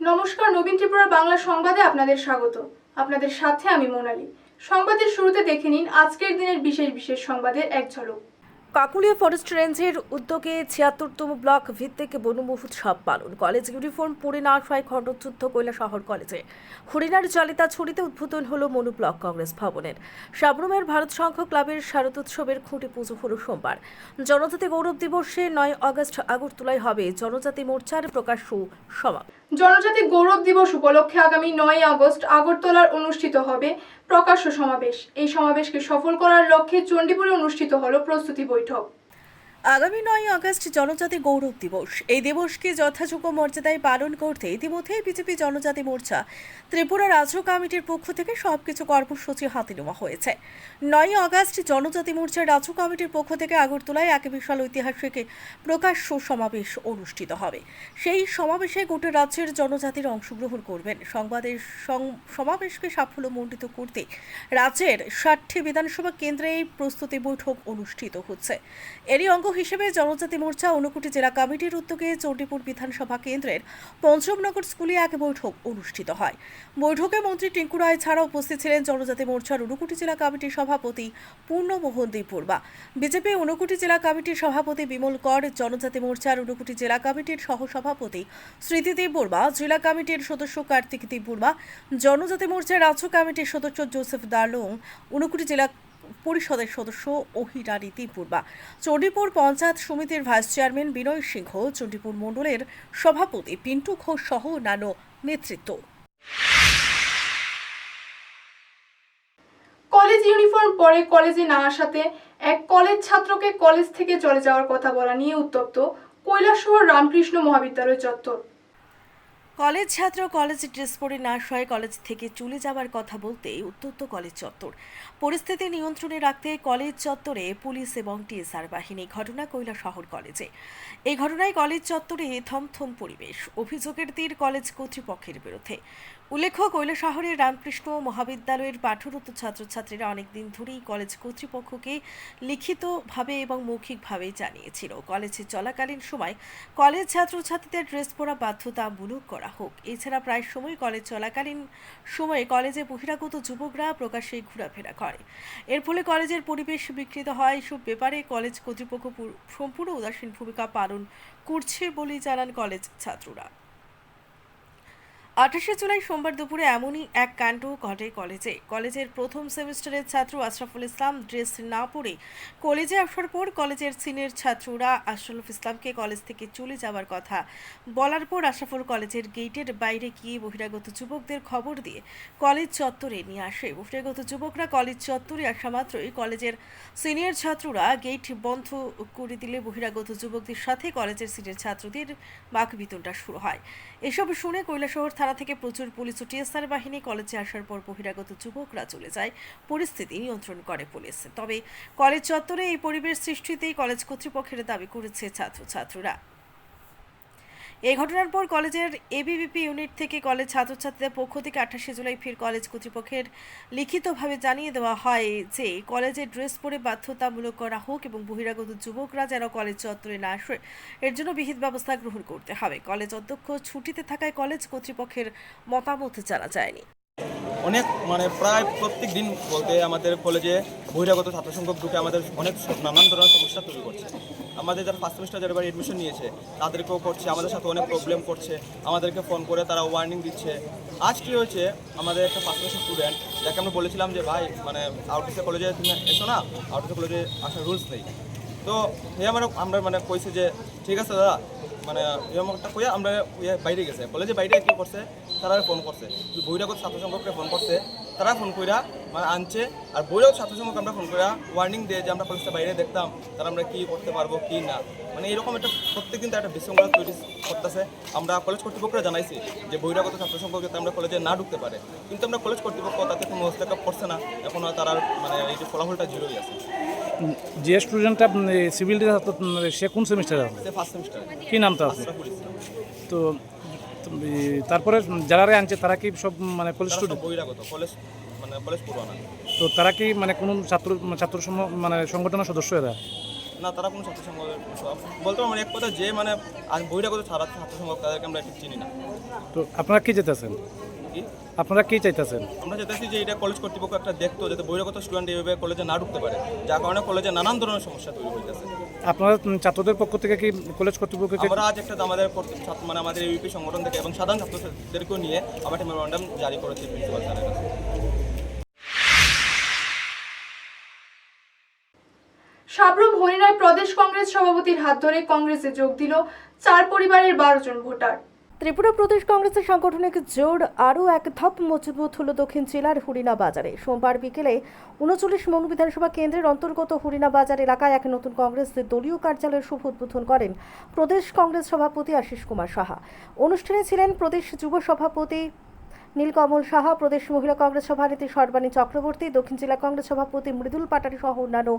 নমস্কার, নবীন ত্রিপুরা বাংলা সংবাদে আপনাদের স্বাগত। আপনাদের সাথে আমি মোনালি। সংবাদের শুরুতে দেখে নিন আজকের দিনের বিশেষ বিশেষ সংবাদের এক ঝলক। কাকুলিয়া ফরেস্ট রেঞ্জের উদ্যোগে ছিয়াত্তরতম ব্লক ভিত্তিক বন মহোৎসব পালন। কলেজ ইউনিফর্ম পরে না আসায় খণ্ডযুদ্ধ শহর কলেজে। হরিণার চালিতা ছড়িতে উদ্বোধন হলো মনু ব্লক কংগ্রেস ভবনের। সাবরুমের ভারত সংঘ ক্লাবের শারদোৎসবের খুঁটি পুজো হলো সোমবার। জনজাতি গৌরব দিবসে নয় আগস্ট আগরতলায় হবে জনজাতি মোর্চার প্রকাশ্য সমাবেশ। জনজাতি গৌরব দিবস উপলক্ষে আগামী নয় আগস্ট আগরতলার অনুষ্ঠিত হবে প্রকাশ্য সমাবেশ। এই সমাবেশকে সফল করার লক্ষ্যে চণ্ডীপুরে অনুষ্ঠিত হলো প্রস্তুতি বৈঠক। আগামী নয় আগস্ট জনজাতি গৌরব দিবস। এই দিবসকে যথাযোগ্য মর্যাদায় পালন করতে ইতিমধ্যে বিজেপি জনজাতি মোর্চা ত্রিপুরা রাজ্য কমিটির পক্ষ থেকে সবকিছু কর্মসূচি হাতে নেওয়া হয়েছে। নয় আগস্ট জনজাতি মোর্চার রাজ্য কমিটির পক্ষ থেকে আগরতলায় এক বিশাল ঐতিহাসিক প্রকাশ্য সমাবেশ অনুষ্ঠিত হবে। সেই সমাবেশে গোটা রাজ্যের জনজাতির অংশগ্রহণ করবেন। সংবাদের সমাবেশকে সাফল্যমণ্ডিত করতে রাজ্যের ষাটটি বিধানসভা কেন্দ্রে প্রস্তুতি বৈঠক অনুষ্ঠিত হচ্ছে। এরই অঙ্গ হিসেবে জনজাতি মোর্চা ঊনকোটি জেলা কমিটির উদ্যোগে চণ্ডীপুর বিধানসভা কেন্দ্রের পঞ্চমনগর স্কুলে এক বৈঠক অনুষ্ঠিত হয়। বৈঠকে মন্ত্রী টিঙ্কু রায় ছাড়া উপস্থিত ছিলেন জনজাতি মোর্চার ঊনকোটি জেলা কমিটির সভাপতি পূর্ণমোহন দেববর্মা বিজেপি ঊনকোটি জেলা কমিটির সভাপতি বিমল কর, জনজাতি মোর্চার ঊনকোটি জেলা কমিটির সহসভাপতি স্মৃতি দেববর্মা জেলা কমিটির সদস্য কার্তিক দেববর্মা জনজাতি মোর্চার রাজ্য কমিটির সদস্য জোসেফ দার্লং, ঊনকোটি জেলা পরিষদের সদস্য অহিরানী দেববর্মা চণ্ডীপুর পঞ্চায়েত সমিতির ভাইস চেয়ারম্যান বিনয় সিংহ, চণ্ডীপুর মণ্ডলের সভাপতি পিন্টু ঘোষ সহ অন্যান্য নেতৃত্ব। কলেজ ইউনিফর্ম পরে কলেজে না আসাতে এক কলেজ ছাত্রকে কলেজ থেকে চলে যাওয়ার কথা বলা নিয়ে উত্তপ্ত কৈলাসহর রামকৃষ্ণ মহাবিদ্যালয় চত্বর। কলেজ ছাত্র, কলেজ ড্রেস পরে না সয় কলেজ থেকে চলে যাবার কথা বলতে উত্তপ্ত কলেজ চত্বর। পরিস্থিতি নিয়ন্ত্রণে রাখতে কলেজ চত্বরে পুলিশ এবং টিএসআর বাহিনী ঘটনা কৈলা শহর কলেজে। এই ঘটনায় কলেজ চত্বরে থমথম পরিবেশ। অভিযোগের তীর কলেজ কর্তৃপক্ষের বিরুদ্ধে। উল্লেখ্য শহরের রামকৃষ্ণ মহাবিদ্যালয়ের পাঠরত ছাত্রছাত্রীরা অনেকদিন ধরেই কলেজ কর্তৃপক্ষকে লিখিতভাবে এবং মৌখিকভাবে জানিয়েছিল। কলেজে চলাকালীন সময় কলেজ ছাত্রছাত্রীদের ড্রেস পরা বাধ্যতামূলক করা হোক। এছাড়া প্রায় সময় কলেজ চলাকালীন সময়ে কলেজে বহিরাগত যুবকরা প্রকাশ্যে ঘোরাফেরা করে। এর ফলে কলেজের পরিবেশ বিকৃত হয়। এসব ব্যাপারে কলেজ কর্তৃপক্ষ সম্পূর্ণ উদাসীন ভূমিকা পালন করছে বলে জানান কলেজ ছাত্ররা। আঠাশে জুলাই সোমবার দুপুরে এমনই এক কাণ্ড ঘটে কলেজে। কলেজের প্রথম সেমিস্টারের ছাত্র আশরাফুল ইসলাম ড্রেস না পরে কলেজে আসার পর কলেজের সিনিয়র ছাত্ররা আশরাফুল ইসলামকে কলেজ থেকে চলে যাওয়ার কথা বলার পর আশরাফুল কলেজের গেটের বাইরে গিয়ে বহিরাগত যুবকদের খবর দিয়ে কলেজ চত্বরে নিয়ে আসে। বহিরাগত যুবকরা কলেজ চত্বরে আসা মাত্রই কলেজের সিনিয়র ছাত্ররা গেট বন্ধ করে দিলে বহিরাগত যুবকদের সাথে কলেজের সিনিয়র ছাত্রদের বাকবিতনটা শুরু হয়। এসব শুনে কৈলাসহর থানা থেকে প্রচুর পুলিশ ও টিএসআর বাহিনী কলেজে আসার পর বহিরাগত যুবকরা চলে যায়। পরিস্থিতি নিয়ন্ত্রণ করে পুলিশ। তবে কলেজ চত্বরে এই পরিবেশ সৃষ্টিতেই কলেজ কর্তৃপক্ষের দাবি করেছে ছাত্রছাত্রীরা। এই ঘটনার পর কলেজের এবিভিপি ইউনিট থেকে কলেজ ছাত্রছাত্রীদের পক্ষ থেকে আঠাশে জুলাই ফির কলেজ কর্তৃপক্ষের লিখিতভাবে জানিয়ে দেওয়া হয় যে, কলেজে ড্রেস পরে বাধ্যতামূলক করা হোক এবং বহিরাগত যুবকরা যেন কলেজ চত্বরে না আসে, এর জন্য বিহিত ব্যবস্থা গ্রহণ করতে হবে। কলেজ অধ্যক্ষ ছুটিতে থাকায় কলেজ কর্তৃপক্ষের মতামত জানা যায়নি। অনেক মানে প্রায় প্রত্যেক দিন বলতে আমাদের কলেজে বহিরাগত ছাত্র সংখ্যক ঢুকে আমাদের অনেক নানান ধরনের সমস্যা তৈরি করছে। আমাদের যারা ফার্স্ট সেমিস্টার যারা এডমিশন নিয়েছে, তাদেরকেও করছে, আমাদের সাথে অনেক প্রবলেম করছে, আমাদেরকে ফোন করে তারা ওয়ার্নিং দিচ্ছে। আজ কী হয়েছে আমাদের একটা ফার্স্ট সেমিস্টার স্টুডেন্ট যাকে আমরা বলেছিলাম যে, ভাই মানে আউটরিসে কলেজে তুমি এসো না আউটরিসে কলেজে আসার রুলস নেই। তো এ আমার, আমরা মানে কইছে যে, ঠিক আছে দাদা মানে এরকম একটা কইয়া আমরা বাইরে গেছে। কলেজে বাইরে কি করছে? তারা ফোন করছে। বৈরাগত ছাত্র সংখ্যককে ফোন করছে তারা ফোন কইরা মানে আনছে আর বহিরাগত ছাত্র সংখ্যক আমরা ফোন কইরা ওয়ার্নিং দিয়ে যে আমরা কলেজটা বাইরে দেখতাম তারা আমরা কী করতে পারব কি না? মানে এরকম একটা প্রত্যেকদিন তো একটা বিশৃঙ্খলা তৈরি করতেছে। আমরা কলেজ কর্তৃপক্ষরা জানাইছি যে বহিরাগত ছাত্র সংখ্যক যাতে আমরা কলেজে না ঢুকতে পারে। কিন্তু আমরা কলেজ কর্তৃপক্ষ তাতে কোনো হস্তক্ষেপ করছে না। এখন তার মানে এই যে ফলাফলটা জিরোই আছে। যে স্টুডেন্টটা সিভিল সে কোন সেমিস্টারে আছে? ফার্স্ট সেমিস্টার কি নাম তার তো তারপরে যারা আনছে তারা কি সব মানে কলেজ স্টুডেন্ট কলেজ মানে কলেজ পড়ুয়া তো তারা কি মানে কোন ছাত্র ছাত্র মানে সংগঠনের সদস্য এরা? না তারা কোনো ছাত্র সংঘ বলতে পারব না, এক কথা যে মানে বহিরাগত ছাড়া ছাত্র সংঘ তাদেরকে আমরা একটু চিনি না। তো আপনারা কি চাইতেছেন? কি? আপনারা কি চাইতেছেন? আমরা চাইতেছি যে এটা কলেজ কর্তৃপক্ষ একটা দেখতো যাতে বহিরাগত স্টুডেন্ট এইভাবে কলেজে না ঢুকতে পারে। যার কারণে কলেজে নানান ধরনের সমস্যা তৈরি হইতেছে। আপনারা ছাত্রদের পক্ষ থেকে কি কলেজ কর্তৃপক্ষকে আমরা আজ একটা আমাদের ছাত্র- মানে আমাদের ইউপি সংগঠন থেকে এবং সাধারণ ছাত্রদেরকে নিয়ে আমরা একটা মেমোরান্ডাম জারি করেছি প্রিন্সিপাল স্যারের কাছে। সাবরুম হরিণায় প্রদেশ কংগ্রেস সভাপতির হাত ধরে কংগ্রেসে যোগ দিল চার পরিবারের বারো জন ভোটার। ত্রিপুরা প্রদেশ কংগ্রেসের সাংগঠনিক জোর আরও এক ধাপ মজবুত হল দক্ষিণ জেলার হুরিনা বাজারে। সোমবার বিকেলে উনচল্লিশ মনু বিধানসভা কেন্দ্রের অন্তর্গত হুরিনা বাজার এলাকায় এক নতুন কংগ্রেস দলীয় কার্যালয়ের শুভ উদ্বোধন করেন প্রদেশ কংগ্রেস সভাপতি আশিস কুমার সাহা। অনুষ্ঠানে ছিলেন প্রদেশ যুব সভাপতি নীলকমল সাহা, প্রদেশ মহিলা কংগ্রেস সভানেত্রী সর্বাণী চক্রবর্তী, দক্ষিণ জেলা কংগ্রেস সভাপতি মৃদুল পাটারি সহ অন্যান্য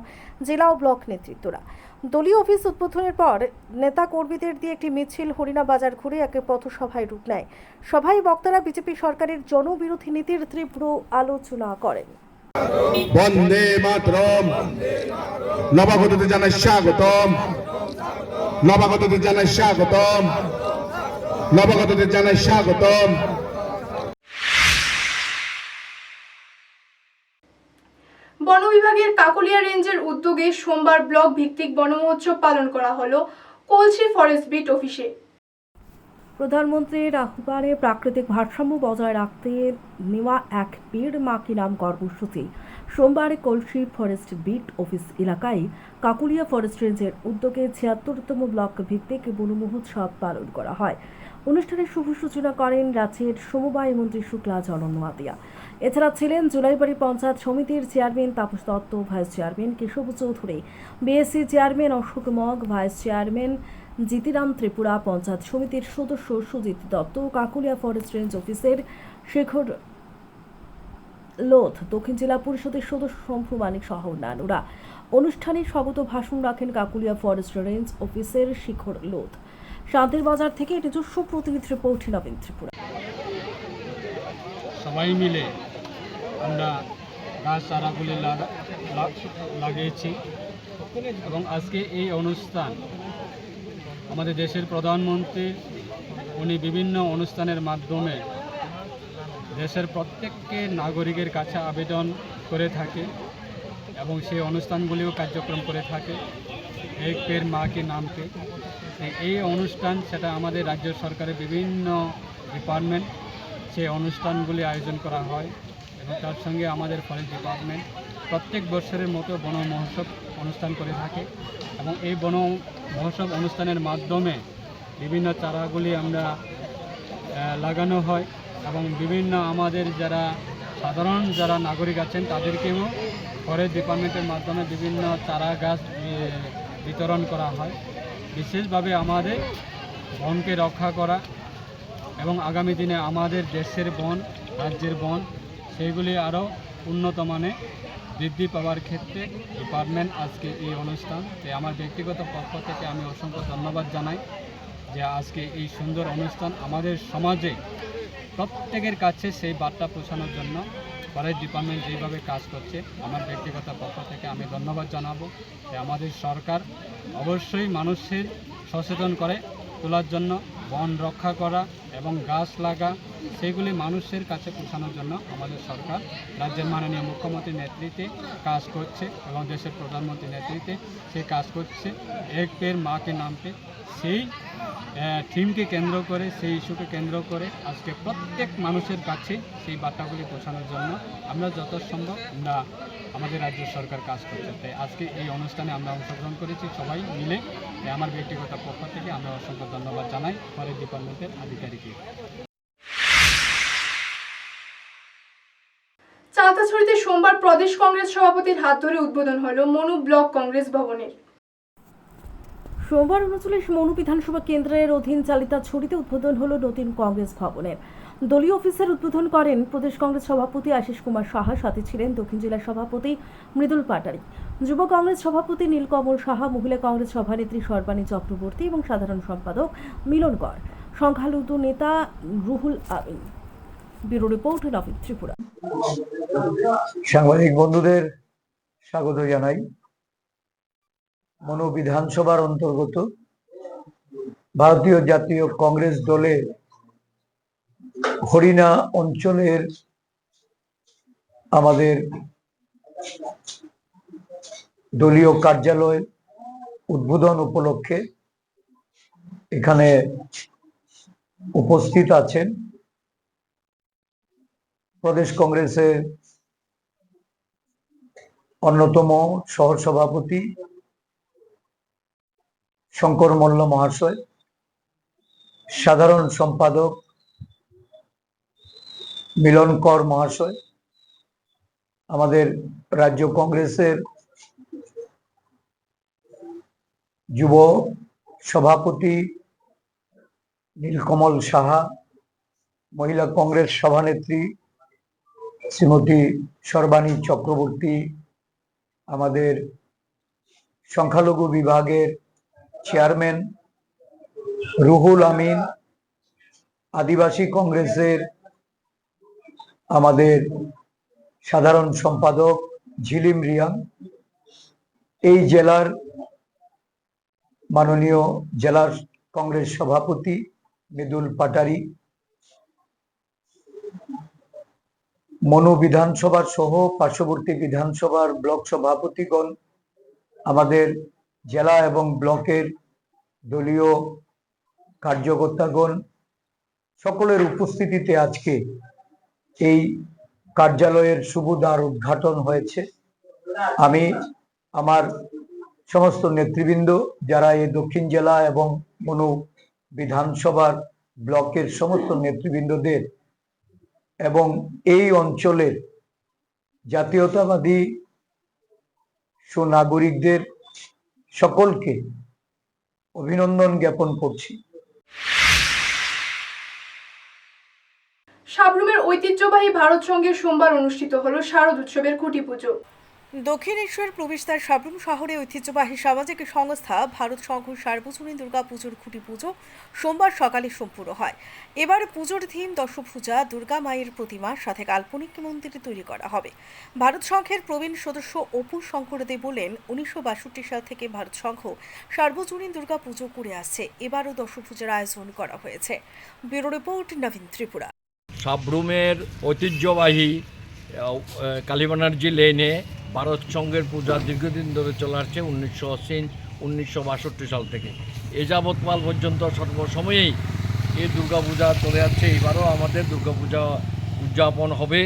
জেলা ও ব্লক নেতৃত্বরা। দলীয় অফিস উদ্বোধনের পর নেতা কর্মীদের দিয়ে একটি মিছিল হরিণা বাজার ঘুরে এক পথসভায় রূপ নেয়। সভায় বক্তারা বিজেপি সরকারের জনবিরোধী নীতির তীব্র আলোচনা করেন। বন্দে মাতরম। নবাগতদের জানাই স্বাগতম। নবাগতদের জানাই স্বাগতম। নবাগতদের জানাই স্বাগতম। বন বিভাগের কাকলিয়া রেঞ্জের উদ্যোগে সোমবার ব্লক ভিত্তিক বন মহোৎসব পালন করা হলো কলসি ফরেস্ট বিট অফিসে। প্রধানমন্ত্রীর আহ্বানে প্রাকৃতিক ভারসাম্য বজায় রাখতে নেওয়া এক বীর মা কি নাম কর্মসূচি। সোমবার কলসি ফরেস্ট বিট অফিস এলাকায় কাকুলিয়া ফরেস্ট রেঞ্জের উদ্যোগে ছিয়াত্তরতম ব্লক ভিত্তিক বন মহোৎসব পালন করা হয়। অনুষ্ঠানের শুভ সূচনা করেন রাজ্যের সমবায় মন্ত্রী শুক্লা জনন মাতিয়া এছাড়া ছিলেন জুলাইবাড়ি পঞ্চায়েত সমিতির chairman Tapas Dutta, vice chairman Keshab Chowdhury, BSC chairman Ashok Mog, vice chairman Jitiram Tripura, panchayat সমিতির সদস্য সুজিত দত্ত, কাকুলিয়া ফরেস্ট রেঞ্জ অফিসের শেখর লোধ, দক্ষিণ জেলা পরিষদের সদস্য শম্ভু মানিক সহ অন্যান্যরা। অনুষ্ঠানে স্বাগত ভাষণ রাখেন কাকুলিয়া ফরেস্ট রেঞ্জ অফিসের শিখর লোধ। শান্তির বাজার থেকে নিজস্ব প্রতিনিধি রিপোর্ট, নবীন ত্রিপুরা। সবাই মিলে আমরা গাছ চারাগুলি লাগা- লাগিয়েছি। এবং আজকে এই অনুষ্ঠান আমাদের দেশের প্রধানমন্ত্রী, উনি বিভিন্ন অনুষ্ঠানের মাধ্যমে দেশের প্রত্যেককে নাগরিকের কাছে আবেদন করে থাকে এবং সেই অনুষ্ঠানগুলিও কার্যক্রম করে থাকে। এক পের মাকে নামকে এই অনুষ্ঠান সেটা আমাদের রাজ্য সরকারের বিভিন্ন ডিপার্টমেন্ট, সেই অনুষ্ঠানগুলি আয়োজন করা হয়। এবং তার সঙ্গে আমাদের ফরেস্ট ডিপার্টমেন্ট প্রত্যেক বছরের মতো বন মহোৎসব অনুষ্ঠান করে থাকে এবং এই বন মহোৎসব অনুষ্ঠানের মাধ্যমে বিভিন্ন চারাগুলি আমরা লাগানো হয় এবং বিভিন্ন আমাদের যারা সাধারণ যারা নাগরিক আছেন তাদেরকেও ফরেস্ট ডিপার্টমেন্টের মাধ্যমে বিভিন্ন চারা গাছ বিতরণ করা হয়। বিশেষভাবে আমাদের বনকে রক্ষা করা এবং আগামী দিনে আমাদের দেশের বন, রাজ্যের বন সেইগুলি আরও উন্নত মানে বৃদ্ধি পাওয়ার ক্ষেত্রে ডিপার্টমেন্ট আজকে এই অনুষ্ঠান। তাই আমার ব্যক্তিগত পক্ষ থেকে আমি অসংখ্য ধন্যবাদ জানাই যে আজকে এই সুন্দর অনুষ্ঠান আমাদের সমাজে প্রত্যেকের কাছে সেই বার্তা পৌঁছানোর জন্য ফরেস্ট ডিপার্টমেন্ট যেভাবে কাজ করছে, আমার ব্যক্তিগত পক্ষ থেকে আমি ধন্যবাদ জানাব যে আমাদের সরকার অবশ্যই মানুষের সচেতন করে তোলার জন্য বন রক্ষা করা এবং গাছ লাগা, সেগুলি মানুষের কাছে পৌঁছানোর জন্য আমাদের সরকার রাজ্যের মাননীয় মুখ্যমন্ত্রীর নেতৃত্বে কাজ করছে এবং দেশের প্রধানমন্ত্রীর নেতৃত্বে সে কাজ করছে। এক পের মাকে নামতে সেই থিমকে কেন্দ্র করে, সেই ইস্যুকে কেন্দ্র করে আজকে প্রত্যেক মানুষের কাছে সেই বার্তাগুলি পৌঁছানোর জন্য আমরা যত সম্ভব আমরা আমাদের রাজ্য সরকার কাজ করছে। তাই আজকে এই অনুষ্ঠানে আমরা অংশগ্রহণ করেছি সবাই মিলে। তাই আমার ব্যক্তিগত পক্ষ থেকে আমরা অসংখ্য ধন্যবাদ জানাই ফরেস্ট ডিপার্টমেন্টের আধিকারিককে চালতাছড়িতে সোমবার প্রদেশ কংগ্রেস সভাপতির হাত ধরে উদ্বোধন হলো মনু ব্লক কংগ্রেস ভবনের। সোমবার উনচল্লিশ মনু বিধানসভা কেন্দ্রের অধীন চালিতা ছড়িতে উদ্বোধন হলো নতুন কংগ্রেস ভবনের। দলীয় অফিসের উদ্বোধন করেন প্রদেশ কংগ্রেস সভাপতি আশিস কুমার সাহা, সাথে ছিলেন দক্ষিণ জেলা সভাপতি মৃদুল পাটারি। যুব কংগ্রেস সভাপতি নীলকমল সাহা, মহিলা কংগ্রেস সভানেত্রী সর্বাণী চক্রবর্তী এবং সাধারণ সম্পাদক মিলন কর। সংখ্যালঘু নেতা রুহুল আমিন। Bureau report, Nabin Tripura. সাংবাদিক বন্ধুদের স্বাগত জানাই। মনো বিধানসভার অন্তর্গত ভারতীয় জাতীয় কংগ্রেস দলের হরিণা অঞ্চলের আমাদের দলীয় কার্যালয় উদ্বোধন উপলক্ষে এখানে উপস্থিত আছেন প্রদেশ কংগ্রেসের অন্যতম সহসভাপতি শঙ্কর মল্ল মহাশয়, সাধারণ সম্পাদক মিলন কর মহাশয়, আমাদের রাজ্য কংগ্রেসের যুব সভাপতি নীলকমল সাহা, মহিলা কংগ্রেস সভানেত্রী শ্রীমতী সর্বাণী চক্রবর্তী, আমাদের সংখ্যালঘু বিভাগের চেয়ারম্যান রুহুল আমিন, আদিবাসী কংগ্রেসের আমাদের সাধারণ সম্পাদক ঝিলিম রিয়াং। এই জেলার মাননীয় জেলার কংগ্রেস সভাপতি মৃদুল পাটারি, মনু বিধানসভার সহ পার্শ্ববর্তী বিধানসভার ব্লক সভাপতিগণ, আমাদের জেলা এবং ব্লকের দলীয় কার্যকর্তাগণ, সকলের উপস্থিতিতে আজকে এই কার্যালয়ের সুবুদার উদ্ঘাটন হয়েছে। আমি আমার সমস্ত নেতৃবৃন্দ, যারা এই দক্ষিণ জেলা এবং মনু বিধানসভার ব্লকের সমস্ত নেতৃবৃন্দদের এবং এই অঞ্চলের জাতীয়তাবাদী সুনাগরিকদের সকলকে অভিনন্দন জ্ঞাপন করছি। সাবরুমের ঐতিহ্যবাহী ভারত সঙ্গের সোমবার অনুষ্ঠিত হলো শারদ উৎসবের খুঁটি পুজো। দক্ষিণেশ্বর প্রবেশদ্বার সাবরুম শহরে ঐতিহ্যবাহী সামাজিক সংস্থা ভারত সংঘ সার্বজনীন দুর্গা পুজোর খুঁটি পুজো সোমবার সকালে সম্পূর্ণ হয়। এবার পুজোর থিম দশভূজা, দুর্গা মায়ের প্রতিমার সাথে কাল্পনিক মন্দির তৈরি করা হবে। ভারত সংঘের প্রবীণ সদস্য অপু শঙ্করদে বলেন, উনিশশো বাষট্টি সাল থেকে ভারত সংঘ সার্বজনীন দুর্গা পুজো করে আসছে। এবারও দশভূজার আয়োজন করা হয়েছে। Bureau report Nabin Tripura. সাবরুমের ঐতিহ্যবাহী কালীবানার্জি লেনে ভারত সংঘের পূজা দীর্ঘদিন ধরে চলে আসছে উনিশশো আশি উনিশশো বাষট্টি সাল থেকে। এ যাবৎকাল পর্যন্ত সর্বসময়েই এই দুর্গাপূজা চলে যাচ্ছে এবারও আমাদের দুর্গাপূজা উদযাপন হবে।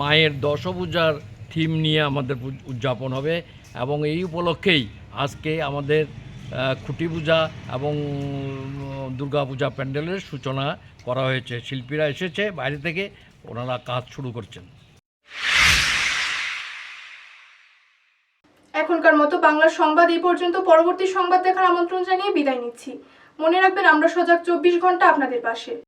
মায়ের দশপূজার থিম নিয়ে আমাদের উদযাপন হবে এবং এই উপলক্ষেই আজকে আমাদের খুঁটি পূজা এবং দুর্গাপূজা প্যান্ডেলের সূচনা করা হয়েছে। শিল্পীরা এসেছে, বাইরে থেকে ওনারা কাজ শুরু করছেন। এখনকার মতো বাংলা সংবাদ এই পর্যন্ত। পরবর্তী সংবাদ দেখার আমন্ত্রণ জানিয়ে বিদায় নিচ্ছি। মনে রাখবেন, আমরা সজাগ চব্বিশ ঘণ্টা আপনাদের পাশে।